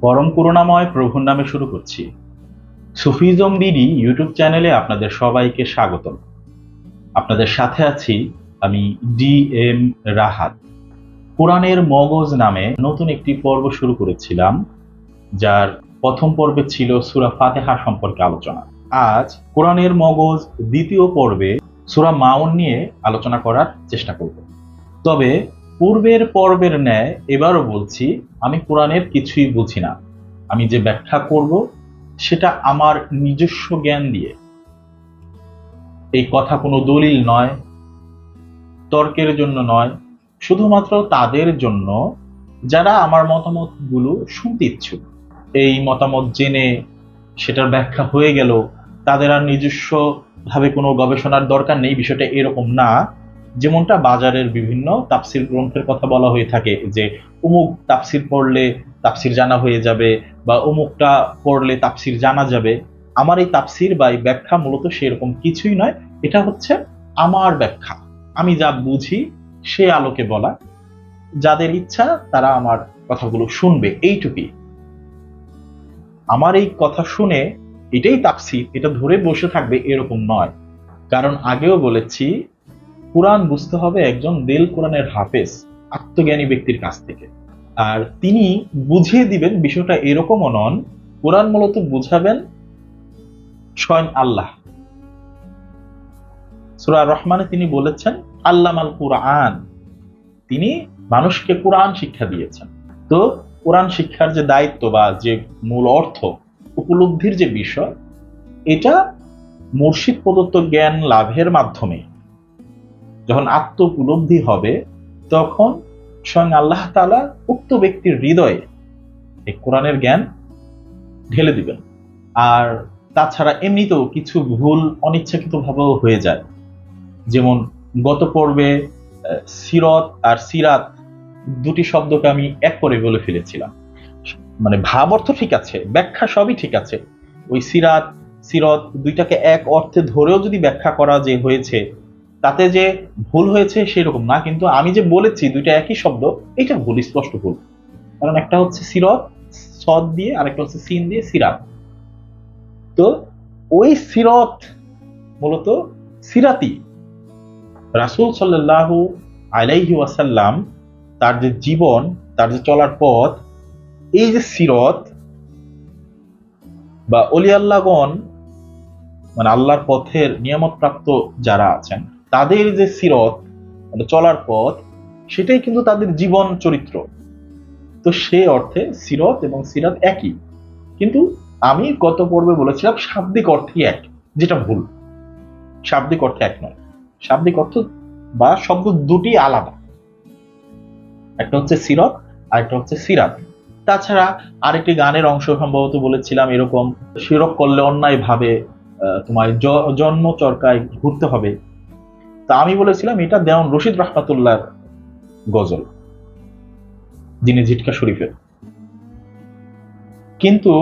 পরম করুণাময় প্রভুর নামে শুরু করছি। সুফিজম বিডি ইউটিউব চ্যানেলে আপনাদের সবাইকে স্বাগতম। আপনাদের সাথে আছি আমি ডি এম রাহাত। কোরআনের মগজ নামে নতুন একটি পর্ব শুরু করেছিলাম, যার প্রথম পর্বে ছিল সুরা ফাতেহা সম্পর্কে আলোচনা। আজ কোরআনের মগজ দ্বিতীয় পর্বে সুরা মাউন নিয়ে আলোচনা করার চেষ্টা করব। তবে পূর্বের পর্বের ন্যায় এবারও বলছি, আমি কোরআনের কিছুই বুঝি না। আমি যে ব্যাখ্যা করব, সেটা আমার নিজস্ব জ্ঞান দিয়ে। এই কথা কোনো দলিল নয়, তর্কের জন্য নয়, শুধুমাত্র তাদের জন্য যারা আমার মতামতগুলো শুনতে ইচ্ছুক। এই মতামত জেনে সেটার ব্যাখ্যা হয়ে গেল, তাদের আর নিজস্ব ভাবে কোনো গবেষণার দরকার নেই, বিষয়টা এরকম না। যেমনটা বাজারের বিভিন্ন তাফসির গ্রন্থের কথা বলা হয়ে থাকে যে অমুক তাফসির পড়লে তাফসির জানা হয়ে যাবে বা অমুকটা পড়লে তাফসির জানা যাবে। আমার এই তাফসির বা এই ব্যাখ্যা মূলত সেরকম কিছুই নয়। এটা হচ্ছে আমার ব্যাখ্যা। আমি যা বুঝি সে আলোকে বলা। যাদের ইচ্ছা তারা আমার কথাগুলো শুনবে। এইটুকুই। আমার এই কথা শুনে এটাই তাফসির। এটা ধরে বসে থাকবে এরকম নয়। কারণ আগেও বলেছি কোরআন বুঝতে হবে একজন দেল কোরআনের হাফেজ, আত্মজ্ঞানী ব্যক্তির কাছ থেকে। আর তিনি বুঝিয়ে দিবেন বিষয়টা এরকমও নন, কোরআন মূলত বুঝাবেন স্বয়ং আল্লাহ। সুরা রহমানে তিনি বলেছেন, আল্লামাল কোরআন। তিনি মানুষকে কোরআন শিক্ষা দিয়েছেন। তো কোরআন শিক্ষার যে দায়িত্ব বা যে মূল অর্থ, উপলব্ধির যে বিষয়, এটা মুর্শিদ প্রদত্ত জ্ঞান লাভের মাধ্যমে যখন আত্ম উপলব্ধি হবে, তখন স্বয়ং আল্লাহ তালা উক্ত ব্যক্তির হৃদয়ে এই কোরআনের জ্ঞান ঢেলে দিবেন। আর তাছাড়া এমনিতেও কিছু ভুল অনিচ্ছাকৃত ভাবেও হয়ে যায়। যেমন গত পর্বে সিরত আর সিরাত দুটি শব্দকে আমি এক করে বলে ফেলেছিলাম। মানে ভাব অর্থ ঠিক আছে, ব্যাখ্যা সবই ঠিক আছে। ওই সিরাত, সিরত দুইটাকে এক অর্থে ধরেও যদি ব্যাখ্যা করা যে হয়েছে তাতে যে ভুল হয়েছে সেরকম না, কিন্তু আমি যে বলেছি দুইটা একই শব্দ, এটা ভুল, স্পষ্ট ভুল। কারণ একটা হচ্ছে সিরত সদ দিয়ে, আরেকটা হচ্ছে সিন দিয়ে, সিরাত। তো ওই সিরত মূলত সিরাতি। রাসূল সাল্লাল্লাহু আলাইহি ওয়াসাল্লাম তার যে জীবন, তার যে চলার পথ, এই যে সিরত বা অলি আল্লাহগণ মানে আল্লাহর পথের নিয়ামত প্রাপ্ত যারা আছেন তাদের যে সিরত মানে চলার পথ, সেটাই কিন্তু তাদের জীবন চরিত্র। তো সে অর্থে সিরত এবং সিরাত একই। কিন্তু আমি গত পর্বে বলেছিলাম, শাব্দিক অর্থই এক, যেটা ভুল। শাব্দিক অর্থে এক নয়। শাব্দিক অর্থ বা শব্দ দুটি আলাদা। একটা হচ্ছে সিরত আর একটা হচ্ছে সিরাত। তাছাড়া আরেকটি গানের অংশ সম্ভবত বলেছিলাম এরকম, শিরক করলে অন্যায় ভাবে তোমার জন্ম চরকায় ঘুরতে হবে। তা আমি বলেছিলাম, এটা দেওয়ান রশিদ রহমাতুল্লাহর গজল। যিনি ঝিটকা শরীফের। কিন্তু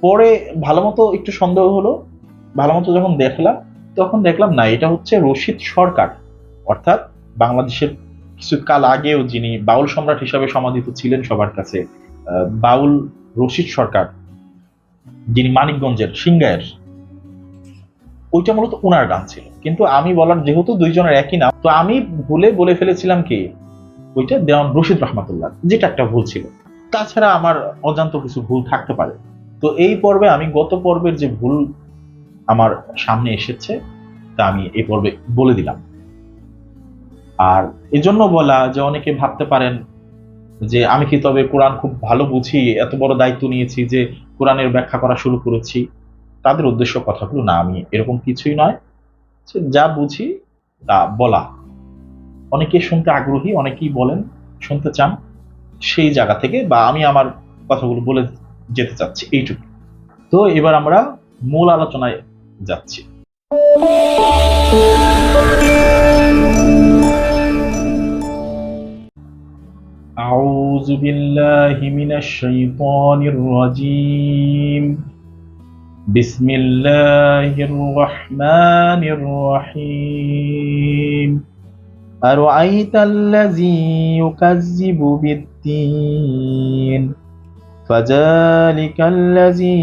পরে ভালো মতো একটু সন্দেহ হলো ভালো মতো যখন দেখলাম, তখন দেখলাম, না, এটা হচ্ছে রশিদ সরকার। অর্থাৎ বাংলাদেশের কিছু কাল আগেও যিনি বাউল সম্রাট হিসাবে সমাধিত ছিলেন সবার কাছে বাউল রশিদ সরকার, যিনি মানিকগঞ্জের সিংগায়ের ওইটা মূলত ওনার গান ছিল। কিন্তু আমি বলার যেহেতু দুইজনের একই নাম, তো আমি ভুলে বলে ফেলেছিলাম কি? ওইটা দেওয়ান রশিদ রহমাতুল্লাহ, যেটা একটা ভুল ছিল। তাছাড়া আমার অজান্ত কিছু ভুল থাকতে পারে। তো এই পর্বে আমি, গত পর্বের যে ভুল আমার সামনে এসেছে, তা আমি এই পর্বে বলে দিলাম। আর এজন্য বলা, যে অনেকে ভাবতে পারেন যে, আমি কি তবে কোরআন খুব ভালো বুঝি, এত বড় দায়িত্ব নিয়েছি যে কোরআনের ব্যাখ্যা করা শুরু করেছি? তাদের উদ্দেশ্য কথাগুলো না আমি এরকম কিছুই নয় যে যা বুঝি তা বলা অনেকে শুনতে আগ্রহী অনেকেই বলেন শুনতে চান সেই জায়গা থেকে বা আমি আমার কথাগুলো বলে যেতে চাচ্ছি এইটুকু তো এবার আমরা মূল আলোচনায় যাচ্ছি أعوذ بالله من الشيطان الرجيم بسم الله الرحمن الرحيم. أرأيت الذي يكذب بالدين؟ فذلك الذي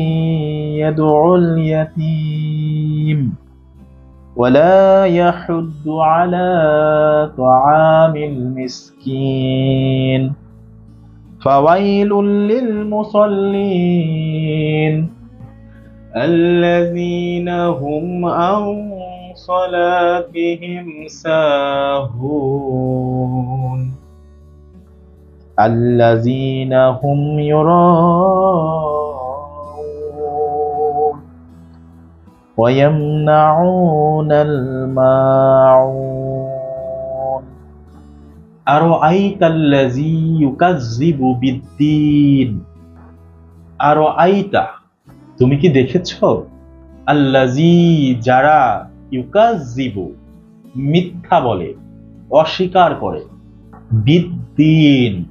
يدعو اليتيم. ولا يحد على طعام المسكين. فويل للمصلين. الذين هم عن صلاتهم ساهون. الذين هم يراءون. ويمنعون الماعون. أرأيت الذي يكذب بالدين؟ أرأيت তুমি কি দেখেছ? আল্লাজি যারা ইউকাজিবু মিথ্যা বলে, অস্বীকার করে, বিদ্দিন,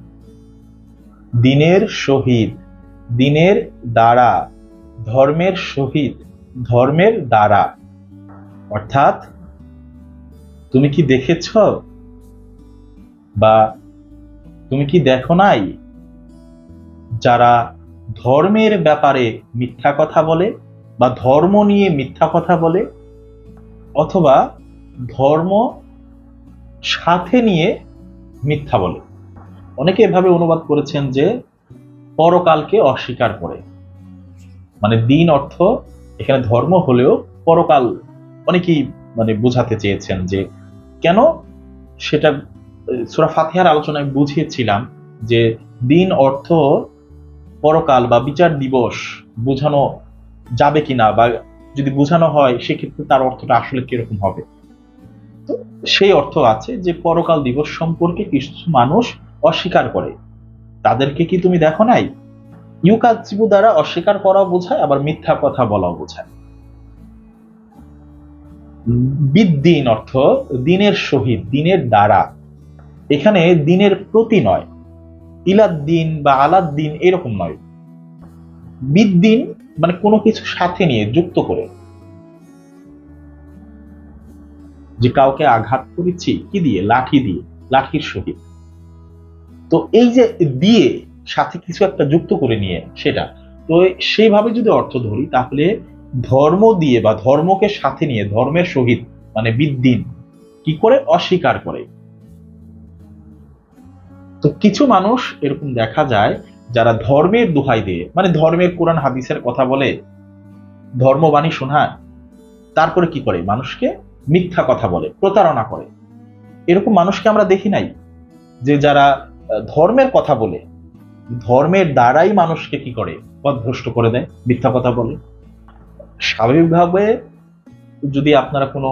দিনের শহীদ, দিনের দ্বারা, ধর্মের শহীদ, ধর্মের দ্বারা। অর্থাৎ, তুমি কি দেখেছ? বা তুমি কি দেখো নাই? যারা ধর্মের ব্যাপারে মিথ্যা কথা বলে বা ধর্ম নিয়ে মিথ্যা কথা বলে অথবা ধর্ম সাথে নিয়ে মিথ্যা বলে। অনেকে এভাবে অনুবাদ করেছেন যে পরকালকে অস্বীকার করে। মানে দিন অর্থ এখানে ধর্ম হলেও পরকাল অনেকেই মানে বোঝাতে চেয়েছেন যে কেন সেটা সুরা ফাতিহার আলোচনায় বুঝিয়েছিলাম যে দিন অর্থ পরকাল বা বিচার দিবস বোঝানো যাবে কিনা বা যদি বোঝানো হয়, সেক্ষেত্রে তার অর্থটা আসলে কীরকম হবে? তো সেই অর্থ আছে যে, পরকাল দিবস সম্পর্কে কিছু মানুষ অস্বীকার করে। তাদেরকে কি তুমি দেখো নাই? ইউকাজিবু দ্বারা অস্বীকার করা বোঝায়, আবার মিথ্যা কথা বলাও বোঝায়। বিদ্দিন অর্থ দিনের সহিত, দিনের দ্বারা। এখানে দিনের প্রতি নয়। ইলাদ্দিন বা আলাদ্দিন এরকম নয়। বিদ্দিন মানে কোনো কিছু সাথে নিয়ে, যুক্ত করে। যে কাউকে আঘাত করেছি, কি দিয়ে? লাঠি দিয়ে, লাঠির সহিত। তো এই যে দিয়ে সাথে কিছু একটা যুক্ত করে নিয়ে সেটা, তো সেইভাবে যদি অর্থ ধরি, তাহলে ধর্ম দিয়ে বা ধর্মকে সাথে নিয়ে, ধর্মের সহিত মানে বিদ্দিন কি করে? অস্বীকার করে। তো কিছু মানুষ এরকম দেখা যায় যারা ধর্মের দোহাই দিয়ে মানে ধর্মের কোরআন, হাদিসের কথা বলে, ধর্মবাণী শোনায়, তারপরে কি করে? মানুষকে মিথ্যা কথা বলে, প্রতারণা করে। এরকম মানুষকে আমরা দেখি নাই যে যারা ধর্মের কথা বলে, ধর্মের দ্বারাই মানুষকে কি করে? পথভ্রষ্ট করে দেয়, মিথ্যা কথা বলে। স্বাভাবিকভাবে যদি আপনারা কোনো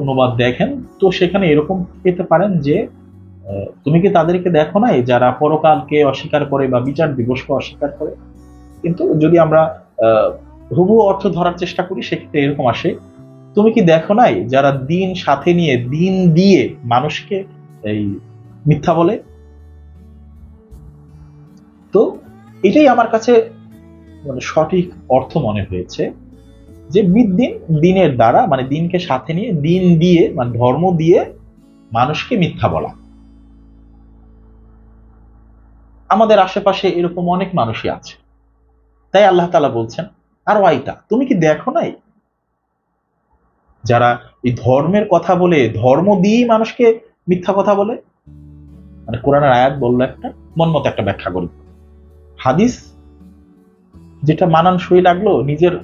অনুবাদ দেখেন, তো সেখানে এরকম পেতে পারেন যে তুমি কি তাদেরকে দেখো নাই যারা পরকালকে অস্বীকার করে বা বিচার দিবসকে অস্বীকার করে? কিন্তু যদি আমরা হুবু অর্থ ধরার চেষ্টা করি, সেক্ষেত্রে এরকম আসে। তুমি কি দেখো নাই যারা দিন সাথে নিয়ে, দিন দিয়ে মানুষকে এই মিথ্যা বলে? তো এটাই আমার কাছে মানে সঠিক অর্থ মনে হয়েছে যে বিদ্দিন দিনের দ্বারা মানে দিনকে সাথে নিয়ে, দিন দিয়ে মানে ধর্ম দিয়ে মানুষকে মিথ্যা বলা। আমাদের আশেপাশে এরকম অনেক মানুষই আছে। তাই আল্লাহ তালা বলছেন, আর ওয়াইটা তুমি কি দেখো নাই? যারা এই ধর্মের কথা বলে, ধর্ম দিয়েই মানুষকে মিথ্যা কথা বলে? মানে কোরআনের আয়াত বলল একটা, মন মতো একটা ব্যাখ্যা করি। হাদিস যেটা মানানসই লাগল, নিজের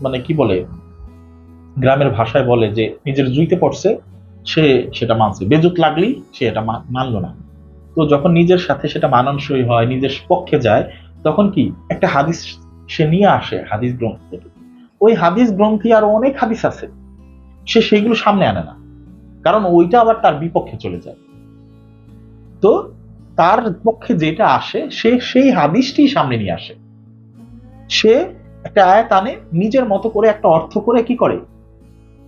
মানে কি বলে, গ্রামের ভাষায় বলে যে, নিজের জুইতে পড়ছে, সে সেটা মানছে। বেজুত লাগলেই সে এটা মানলো না। তো যখন নিজের সাথে সেটা মানানসই হয়, নিজের পক্ষে যায়, তখন কি একটা হাদিস সে নিয়ে আসে, হাদিস গ্রন্থ। থেকে ওই হাদিস গ্রন্থে আরও অনেক হাদিস আছে। সে সেইগুলো সামনে আনে না। কারণ ওইটা আবার তার বিপক্ষে চলে যায়। তো তার পক্ষে যেটা আসে, সে সেই হাদিসটি সামনে নিয়ে আসে। সে একটা আয়াত আনে, নিজের মতো করে একটা অর্থ করে কি করে?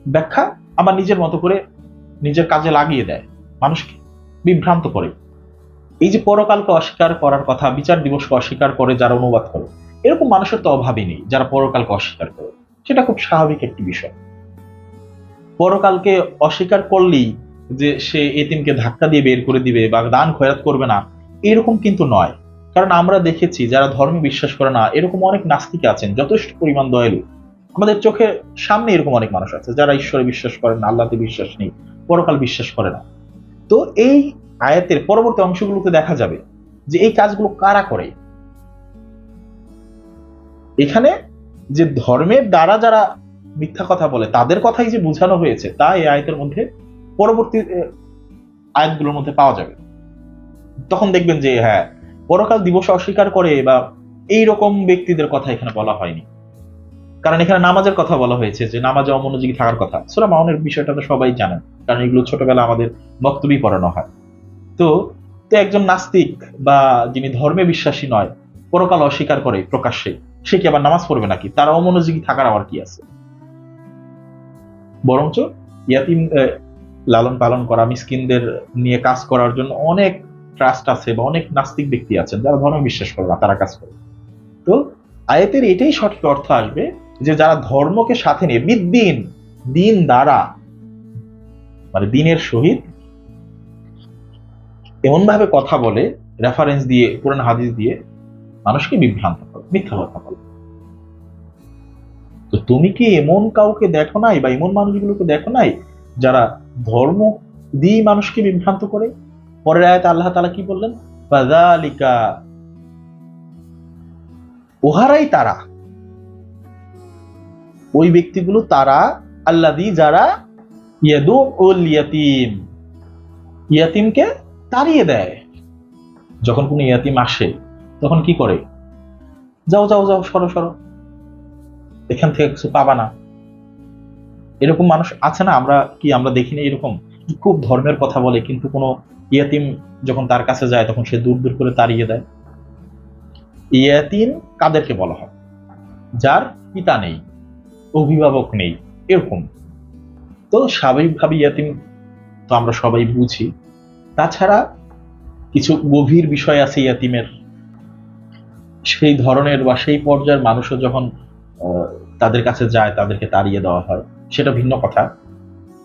ব্যাখ্যা, আবার নিজের মতো করে নিজের কাজে লাগিয়ে দেয়। মানুষকে বিভ্রান্ত করে। এই যে পরকালকে অস্বীকার করার কথা, বিচার দিবসকে অস্বীকার করে যারা অনুবাদ করে, এরকম মানুষের তো অভাবই নেই যারা পরকালকে অস্বীকার করে। সেটা খুব স্বাভাবিক একটি বিষয়। পরকালকে অস্বীকার করলেই যে সে এতিমকে ধাক্কা দিয়ে বের করে দিবে বা দান খয়াত করবে না, এরকম কিন্তু নয়। কারণ আমরা দেখেছি যারা ধর্মে বিশ্বাস করে না, এরকম অনেক নাস্তিক আছেন, যথেষ্ট পরিমাণ দয়ালু। আমাদের চোখের সামনে এরকম অনেক মানুষ আছে যারা ঈশ্বরে বিশ্বাস করে না, আল্লাহতে বিশ্বাস নেই, পরকাল বিশ্বাস করে না। তো এই আয়াতের পরবর্তী অংশগুলোতে দেখা যাবে যে এই কাজগুলো কারা করে। এখানে যে ধর্মের দ্বারা যারা মিথ্যা কথা বলে, তাদের কথাই যে বোঝানো হয়েছে, তা এই আয়াতের মধ্যে পরবর্তী আয়াতগুলোর মধ্যে পাওয়া যাবে। তখন দেখবেন যে হ্যাঁ পরকাল দিবস অস্বীকার করে বা এই রকম ব্যক্তিদের কথা এখানে বলা হয়নি। কারণ এখানে নামাজের কথা বলা হয়েছে যে নামাজে অমনোযোগী থাকার কথা। সুরা মাউনের বিষয়টা তো সবাই জানেন, কারণ এগুলো ছোটবেলা আমাদের বক্তব্যই পড়ানো হয়। তো তো একজন নাস্তিক বা যিনি ধর্মে বিশ্বাসী নয়, পরকাল অস্বীকার করে প্রকাশ্যে, সে কি আবার নামাজ পড়বে নাকি? তার অমনোযোগী থাকার আবার কি আছে? বরঞ্চ ইয়াতিম লালন পালন করা, মিসকিনদের নিয়ে কাজ করার জন্য অনেক ট্রাস্ট আছে বা অনেক নাস্তিক ব্যক্তি আছেন যারা ধর্মে বিশ্বাস করে না, তারা কাজ করে। তো আয়াতের এটাই সঠিক অর্থ আসবে যে যারা ধর্মকে সাথে নিয়ে বিদ্দিন দিন দ্বারা মানে দিনের সহিত এমন ভাবে কথা বলে রেফারেন্স দিয়ে কোরআন হাদিস দিয়ে মানুষকে বিভ্রান্ত করে, মিথ্যা কথা বলে। তো তুমি কি এমন কাউকে দেখো নাই বা এমন মানুষগুলোকে দেখো নাই যারা ধর্ম দিয়ে মানুষকে বিভ্রান্ত করে? পরের আয়াতে আল্লাহ তালা কি বললেন? ফাযালিকা ওহারাই তারা। ওই ব্যক্তিগুলো তারা আল্লাদি যারা ইয়াদু ইয়াতিম। ইয়াতিমকে তাড়িয়ে দেয়। যখন কোনো ইয়াতিম আসে, তখন কি করে? যাও যাও যাও, সরো সরো। এখান থেকে কিছু পাবা না। এরকম মানুষ আছে না? আমরা কি, আমরা দেখিনি এরকম? খুব ধর্মের কথা বলে, কিন্তু কোনো ইয়াতিম যখন তার কাছে যায়, তখন সে দূর দূর করে তাড়িয়ে দেয়। ইয়াতিম কাদেরকে বলা হয়? যার পিতা নেই, অভিভাবক নেই, এরকম। তো স্বাভাবিকভাবে ইয়াতিম, তো আমরা সবাই বুঝি তাছাড়া কিছু গভীর বিষয় আছে ইয়াতিমের। সেই ধরনের বা সেই পর্যায়ের মানুষও যখন তাদের কাছে যায়, তাদেরকে তাড়িয়ে দেওয়া হয়, সেটা ভিন্ন কথা।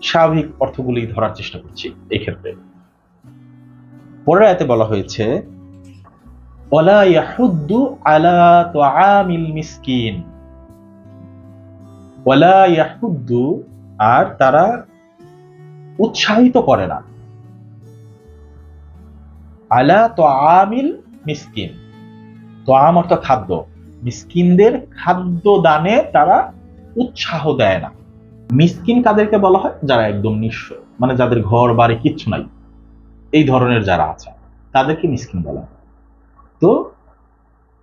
স্বাভাবিক অর্থগুলি ধরার চেষ্টা করছি এই ক্ষেত্রে। পরের আয়াতে বলা হয়েছে, ওয়ালা ইয়াহুদ্দু আলা তুআমিল মিসকিন। ওয়ালা ইয়াহুদ্দু আর তারা উৎসাহিত করে না। আলা তুআমিল মিসকিন। তোয়াম অর্থ খাদ্য। মিসকিনদের খাদ্য দানে তারা উৎসাহ দেয় না। মিসকিন কাদেরকে বলা হয়? যারা একদম নিঃস্ব। মানে যাদের ঘর, বাড়ি কিচ্ছু নাই। এই ধরনের যারা আছে, তাদেরকে মিসকিন বলা হয়। তো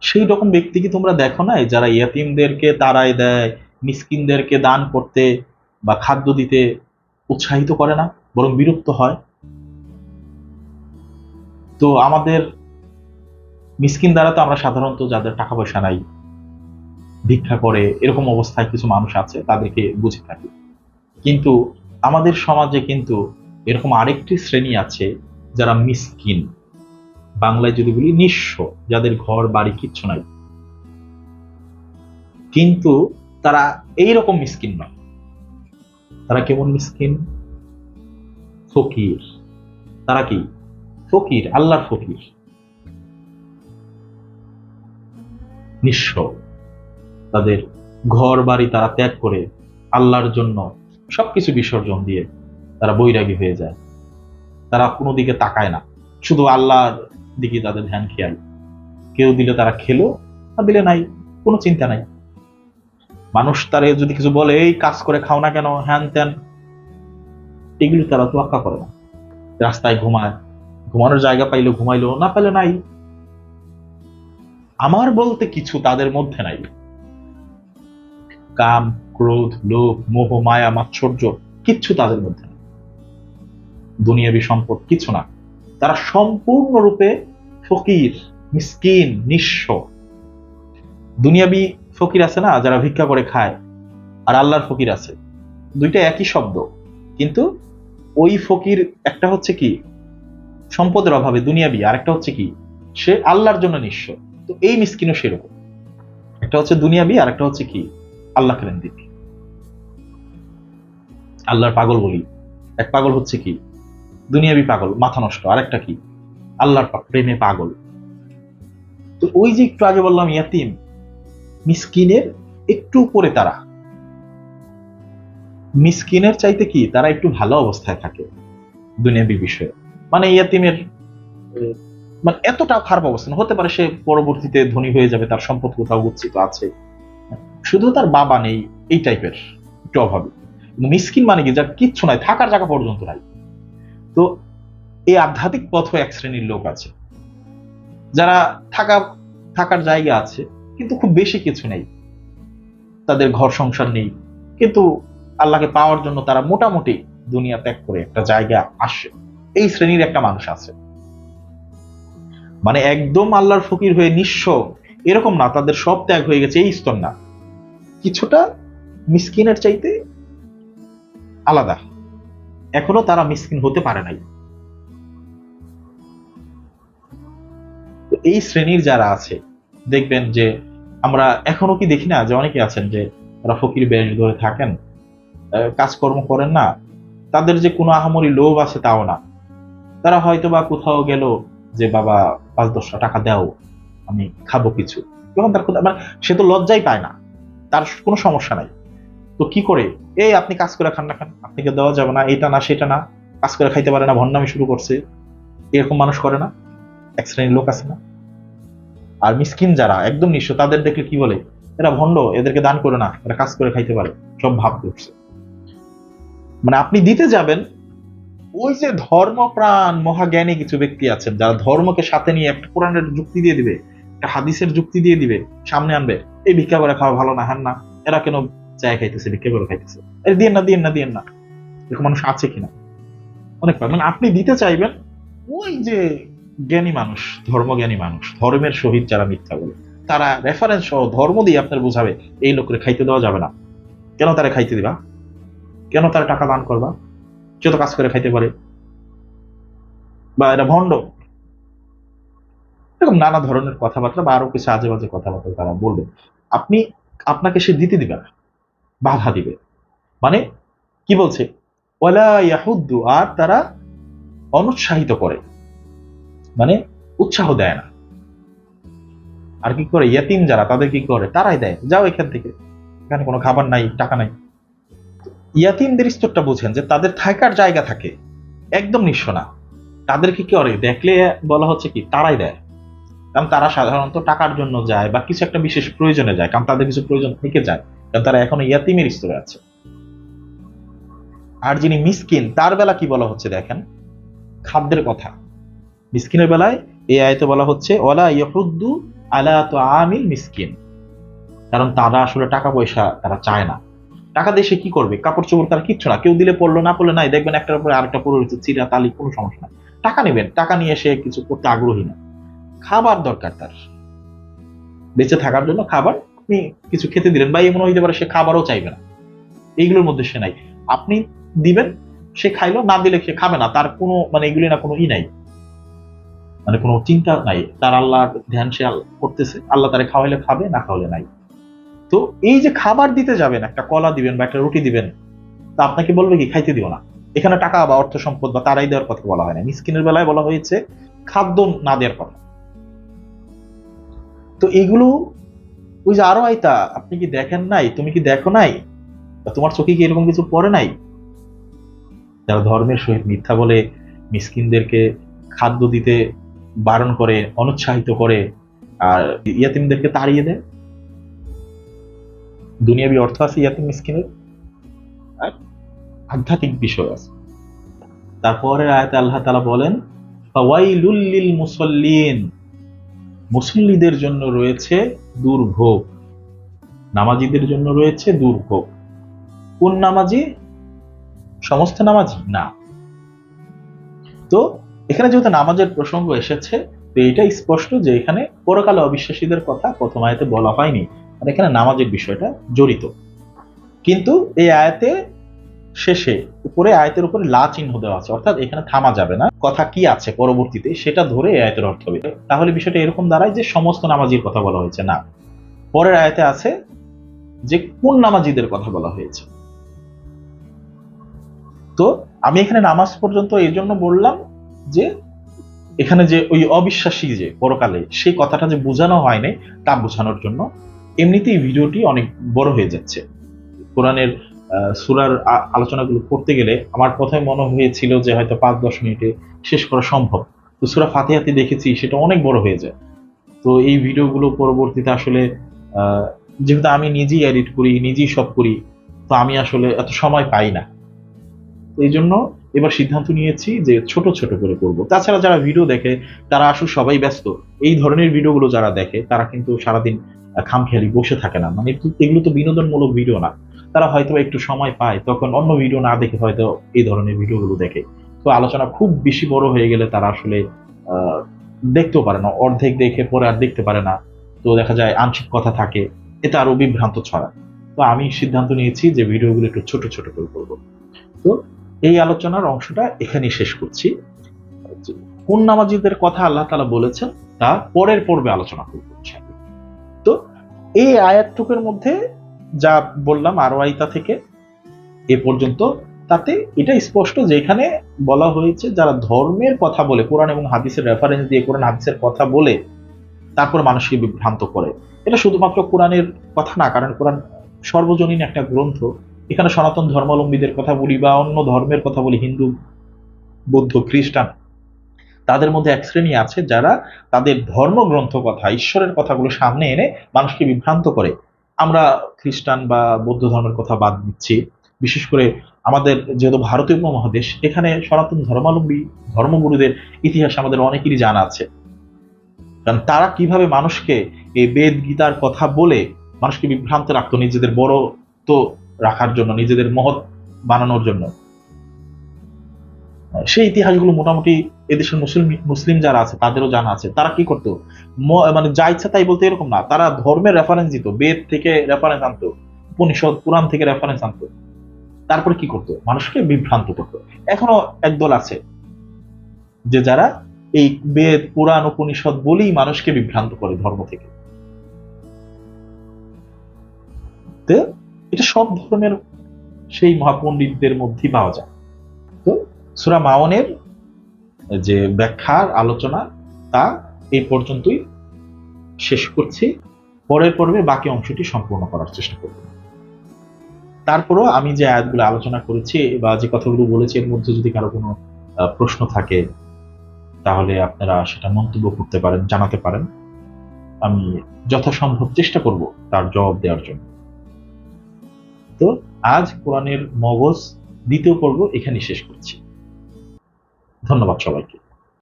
সেই রকম ব্যক্তি কি তোমরা দেখো না যারা ইয়াতিমদেরকে তারাই দেয়, মিসকিনদেরকে দান করতে বা খাদ্য দিতে উৎসাহিত করে না, বরং বিরক্ত হয়? তো আমাদের মিসকিন দ্বারা তো আমরা সাধারণত যাদের টাকা পয়সা নাই, ভিক্ষা করে, এরকম অবস্থায় কিছু মানুষ আছে, তাদেরকে বুঝে থাকি। কিন্তু আমাদের সমাজে কিন্তু এরকম আরেকটি শ্রেণি আছে যারা মিসকিন। বাংলায় যদি বলি নিঃস্ব, যাদের ঘর, বাড়ি কিচ্ছু নাই। কিন্তু তারা এই রকম মিসকিন নয়। তারা কেমন মিসকিন? ফকির। তারা কি? ফকির, আল্লাহর ফকির। নিঃস্ব। তাদের ঘর বাড়ি তারা ত্যাগ করে আল্লাহর জন্য সবকিছু বিসর্জন দিয়ে তারা বৈরাগী হয়ে যায়। তারা কোনো দিকে তাকায় না। শুধু আল্লাহর দিকে তাদের ধ্যান, খেয়াল। কেউ দিলে তারা খেলো, আর দিলে নাই। কোনো চিন্তা নাই। মানুষ তারে যদি কিছু বলে, এই কাজ করে খাও না কেন, হ্যান ত্যান, এগুলো তারা তোয়াক্কা করে না। রাস্তায় ঘুমায় ঘুমানোর জায়গা পাইলো, ঘুমাইলো, না পাইলে নাই। আমার বলতে কিছু তাদের মধ্যে নাই। কাম, ক্রোধ, লোভ, মোহ, মায়া মাৎসর্য কিচ্ছু তাদের মধ্যে নেই। দুনিয়াবি সম্পদ কিছু না। তারা সম্পূর্ণরূপে ফকির, মিসকিন, নিঃস্ব। দুনিয়াবি ফকির আছে না, যারা ভিক্ষা করে খায়, আর আল্লাহর ফকির আছে। দুইটা একই শব্দ। কিন্তু ওই ফকির, একটা হচ্ছে কি সম্পদের অভাবে দুনিয়াবি আর একটা হচ্ছে কি? সে আল্লাহর জন্য নিঃস্ব। তো এই মিসকিনও সেরকম। একটা হচ্ছে দুনিয়াবি আর একটা হচ্ছে কি? আল্লাহ কেন্দ্রিক আল্লাহর পাগল বলি। এক পাগল হচ্ছে কি? দুনিয়াবি পাগল, মাথা নষ্ট। আর একটা কি? আল্লাহর প্রেমে পাগল। তো ওই যে একটু আগে বললাম, ইয়াতিম, মিসকিনের একটু উপরে তারা। মিসকিনের চাইতে কি? তারা একটু ভালো অবস্থায় থাকে দুনিয়াবি বিষয়ে। মানে ইয়াতিমের মানে এতটাও খারাপ অবস্থা না। হতে পারে সে পরবর্তীতে ধনী হয়ে যাবে তার সম্পদ কোথাও গচ্ছিত আছে। শুধু তার বাবা নেই এই টাইপের একটু অভাবী। মিসকিন মানে কি? যার কিচ্ছু নাই থাকার জায়গা পর্যন্ত নাই। তো এই আধ্যাত্মিক পথ এক শ্রেণির লোক আছে। যারা থাকা থাকার জায়গা আছে কিন্তু খুব বেশি কিছু নেই। তাদের ঘর সংসার নেই। কিন্তু আল্লাহকে পাওয়ার জন্য তারা মোটামুটি দুনিয়া ত্যাগ করে একটা জায়গা আসে। এই শ্রেণির একটা মানুষ আছে। মানে একদম আল্লাহর ফকির হয়ে নিঃস্ব, এরকম না, তাদের সব ত্যাগ হয়ে গেছে, এই স্তর না। কিছুটা মিসকিনের চাইতে আলাদা। এখনও তারা মিসকিন হতে পারে নাই। এই শ্রেণির যারা আছে, দেখবেন যে আমরা এখনও কি দেখি না, যে অনেকে আছেন যে তারা ফকির বেশ ধরে থাকেন কাজকর্ম করেন না, তাদের যে কোনো আহামরি লোভ আছে তাও না। তারা হয়তো বা কোথাও গেল যে, বাবা, পাঁচ দশটা টাকা দাও, আমি খাব কিছু। যখন তার মানে সে তো লজ্জাই পায় না। তার কোনো সমস্যা নাই। তো কি করে? এই, আপনি কাজ করে খান না খান আপনাকে দেওয়া যাবে না, এটা না, সেটা না। কাজ করে খাইতে পারে না ভন্ডামি শুরু করছে। এরকম মানুষ করে না? এক শ্রেণির লোক আছে না? আর মিসকিন যারা, একদম নিঃস্ব তাদের দেখলে কি বলে? এরা ভণ্ড, এদেরকে দান করে না, এরা কাজ করে খাইতে পারে। সব ভাব করছে। মানে আপনি দিতে যাবেন ওই যে ধর্মপ্রাণ মহাজ্ঞানী কিছু ব্যক্তি আছেন, যারা ধর্মকে সাথে নিয়ে একটা কোরআনের যুক্তি দিয়ে দিবে, একটা হাদিসের যুক্তি দিয়ে দিবে, সামনে আনবে, এই ভিক্ষা করে খাওয়া ভালো না হ্যান না, এরা কেন চায় খাইতেছে, ভিক্ষা করে খাইতেছে? এই দিয়েন না দিয়েন না দিয়েন না। এরকম মানুষ আছে কিনা? অনেক। মানে আপনি দিতে চাইবেন, ওই যে জ্ঞানী মানুষ, ধর্মজ্ঞানী মানুষ, ধর্মের সহিত যারা মিথ্যা বলে, তারা রেফারেন্স সহ ধর্ম দিয়ে আপনার বোঝাবে, এই লোকের খাইতে দেওয়া যাবে না। কেন তারা খাইতে দিবা? কেন তারা টাকা দান করবা? সে তো কাজ করে খাইতে পারে। বা এটা ভণ্ড। এরকম নানা ধরনের কথাবার্তা বা আরও কিছু আজে বাজে কথাবার্তা তারা বলবে। আপনি আপনাকে সে দিতে দিবে না। বাধা দিবে। মানে কি বলছে? ওয়ালা ইয়াহুদ্দু, আর তারা অনুৎসাহিত করে। মানে উৎসাহ দেয় না। আর কি করে? ইয়াতিম যারা, তাদের কি করে? তারাই দেয়। যাও এখান থেকে। এখানে কোনো খাবার নাই, টাকা নাই। ইয়াতিমদের স্তরটা বুঝেন যে তাদের থাকার জায়গা থাকে। একদম নিঃস্ব না। তাদেরকে কি করে? দেখলে বলা হচ্ছে কি? তারাই দেয়। কারণ তারা সাধারণত টাকার জন্য যায় বা কিছু একটা বিশেষ প্রয়োজনে যায়, কারণ তাদের কিছু প্রয়োজন থেকে যায়। কারণ তারা এখনও ইয়াতিমের স্তরে আছে। আর যিনি মিসকিন, তার বেলা কি বলা হচ্ছে দেখেন? খাদ্যের কথা। মিসকিনের বেলায় এই আয়তে বলা হচ্ছে ওলা ইয়াহুদ্দু আলা তো আমিল মিসকিন। কারণ তারা আসলে টাকা পয়সা তারা চায় না। টাকা সে কি করবে? কাপড় চোপড় তারা কিচ্ছু না। কেউ দিলে পড়ল, না পড়লে, নাই, দেখবেন একটার পরে আরেকটা পড়ে রয়েছে, চিরা, তালি, কোনো সমস্যা নাই। টাকা নেবেন, টাকা নিয়ে সে কিছু করতে আগ্রহী না। খাবার দরকার তার। বেঁচে থাকার জন্য খাবার আপনি কিছু খেতে দিলেন বা এমন হইতে পারে সে খাবারও চাইবে না। এইগুলোর মধ্যে সে নাই। আপনি দিবেন, সে খাইলো, না দিলে সে খাবে না। তার কোনো মানে এগুলি না কোনো ই নাই। মানে কোনো চিন্তা নাই। তার আল্লাহর ধ্যান সে করতেছে। আল্লাহ তারে খাওয়াইলে খাবে, না খাওয়াইলে নাই। তো এই যে খাবার দিতে যাবেন, একটা কলা দিবেন বা একটা রুটি দিবেন, তা আপনাকে বলবে কি, খাইতে দিও না। এখানে টাকা বা অর্থ সম্পদ বা তারাই দেওয়ার কথা বলা হয় না। মিসকিনের বেলায় বলা হয়েছে, খাদ্য না দেওয়ার কথা। তো এগুলো, ওই যে আরও আইতা, আপনি কি দেখেন নাই? তুমি কি দেখো নাই? তোমার চোখে কি এরকম কিছু পড়ে নাই? যারা ধর্মের সহিত মিথ্যা বলে মিসকিনদেরকে খাদ্য দিতে বারণ করে, অনুৎসাহিত করে, আর ইয়াতিমদেরকে তাড়িয়ে দেয়? দুনিয়াবি অর্থ আছে ইয়াতিম মিসকিনের? আর আধ্যাত্মিক বিষয় আছে। তারপরে আয়াতে আল্লাহ তাআলা বলেন ফাওয়াইলুল লিল মুসাল্লিন। মুসল্লিদের জন্য রয়েছে দুর্ভোগ নামাজিদের জন্য রয়েছে দুর্ভোগ কোন নামাজি? সমস্ত নামাজি? না। তো এখানে যেহেতু নামাজের প্রসঙ্গ এসেছে তো এটা স্পষ্ট যে এখানে পরকালে অবিশ্বাসীদের কথা প্রথম আয়াতে বলা হয়নি। আর এখানে নামাজের বিষয়টা জড়িত। কিন্তু এই আয়াতে শেষে উপরে আয়াতের উপরে লা চিহ্ন দেওয়া আছে, অর্থাৎ এখানে থামা যাবে না। কথা কি আছে পরবর্তীতে সেটা ধরে এই আয়াতের অর্থ হবে। তাহলে বিষয়টা এরকম দাঁড়ায় যে সমস্ত নামাজির কথা বলা হয়েছে। না, পরের আয়াতে আছে যে কোন নামাজিদের কথা বলা হয়েছে। তো আমি এখানে নামাজ পর্যন্ত এই জন্য বললাম যে এখানে যে ওই অবিশ্বাসী যে পরকালে সেই কথাটা যে বোঝানো হয় নাই তা বোঝানোর জন্য এমনিতেই ভিডিওটি অনেক বড় হয়ে যাচ্ছে। কোরআনের সুরার আলোচনাগুলো করতে গেলে আমার প্রথমে মনে হয়েছিল যে হয়তো পাঁচ, দশ মিনিটে শেষ করা সম্ভব। তো সুরা ফাতিহাতে দেখেছি সেটা অনেক বড় হয়ে যায়। তো এই ভিডিওগুলো পরবর্তীতে আসলে যেহেতু আমি নিজেই এডিট করি, নিজেই সব করি, তো আমি আসলে এত সময় পাই না। এই জন্য এবার সিদ্ধান্ত নিয়েছি যে ছোট ছোট করে করব। তাছাড়া যারা ভিডিও দেখে, তারা আসলে সবাই ব্যস্ত। এই ধরনের ভিডিওগুলো যারা দেখে, তারা কিন্তু সারাদিন খামখেয়ালি বসে থাকে না। মানে এগুলো তো বিনোদনমূলক ভিডিও না। তারা হয়তো একটু সময় পায়, তখন অন্য ভিডিও না দেখে হয়তো এই ধরনের ভিডিওগুলো দেখে। তো আলোচনা খুব বেশি বড় হয়ে গেলে তারা আসলে দেখতেও পারে না। অর্ধেক দেখে পরে আর দেখতে পারে না। তো দেখা যায় আংশিক কথা থাকে এটা আরও বিভ্রান্ত ছড়া তো আমি সিদ্ধান্ত নিয়েছি যে ভিডিওগুলো একটু ছোট ছোট করে করব। তো এই আলোচনার অংশটা এখানেই শেষ করছি। কোন নামাজিদের কথা আল্লাহ তালা বলেছেন, তা পরের পর্বে আলোচনা করব তো এই আয়াতটুকের মধ্যে যা বললাম আরও আইতা থেকে, এ পর্যন্ত, তাতে এটা স্পষ্ট যে এখানে বলা হয়েছে, যারা ধর্মের কথা বলে, কোরআন এবং হাদিসের রেফারেন্স দিয়ে কোরআন হাদিসের কথা বলে, তারপর মানুষকে বিভ্রান্ত করে। এটা শুধুমাত্র কোরআনের কথা না, কারণ কোরআন সর্বজনীন একটা গ্রন্থ এখানে সনাতন ধর্মাবলম্বীদের কথা বলি বা অন্য ধর্মের কথা বলি, হিন্দু, বৌদ্ধ, খ্রিস্টান, তাদের মধ্যে এক শ্রেণি আছে যারা তাদের ধর্মগ্রন্থ কথা, ঈশ্বরের কথাগুলো সামনে এনে মানুষকে বিভ্রান্ত করে। আমরা খ্রিস্টান বা বৌদ্ধ ধর্মের কথা বাদ দিচ্ছি। বিশেষ করে আমাদের যেহেতু ভারতীয় উপমহাদেশ, এখানে সনাতন ধর্মাবলম্বী ধর্মগুরুদের ইতিহাস আমাদের অনেকেরই জানা আছে। কারণ তারা কীভাবে মানুষকে এই বেদ, গীতার কথা বলে মানুষকে বিভ্রান্ত রাখতো, নিজেদের বড় তো রাখার জন্য, নিজেদের মহৎ বানানোর জন্য। সেই ইতিহাসগুলো মোটামুটি এদেশের মুসলিম মুসলিম যারা আছে, তাদেরও জানা আছে। তারা কি করতো? মানে যা ইচ্ছা তাই বলতে এরকম না। তারা ধর্মের রেফারেন্স দিত, বেদ থেকে রেফারেন্স আনতো, উপনিষদ পুরাণ থেকে রেফারেন্স আনতো। তারপরে কি করতো? মানুষকে বিভ্রান্ত করতো। এখনও একদল আছে যে যারা এই বেদ পুরাণ উপনিষদ বলেই মানুষকে বিভ্রান্ত করে ধর্ম থেকে। এটা সব ধরনের সেই মহাপণ্ডিতদের মধ্যেই পাওয়া যায়। তো সুরা মাওনের যে ব্যাখ্যার আলোচনা, তা এই পর্যন্তই শেষ করছি। পরের পর্বে বাকি অংশটি সম্পূর্ণ করার চেষ্টা করব। তারপরও আমি যে আয়াতগুলো আলোচনা করেছি বা যে কথাগুলো বলেছি, এর মধ্যে যদি কারও কোনো প্রশ্ন থাকে, তাহলে আপনারা সেটা মন্তব্য করতে পারেন, জানাতে পারেন। আমি যথাসম্ভব চেষ্টা করব তার জবাব দেওয়ার জন্য। তো আজ কোরআনের মগজ দ্বিতীয় পর্ব এখানে শেষ করছি। ধন্যবাদ সবাইকে।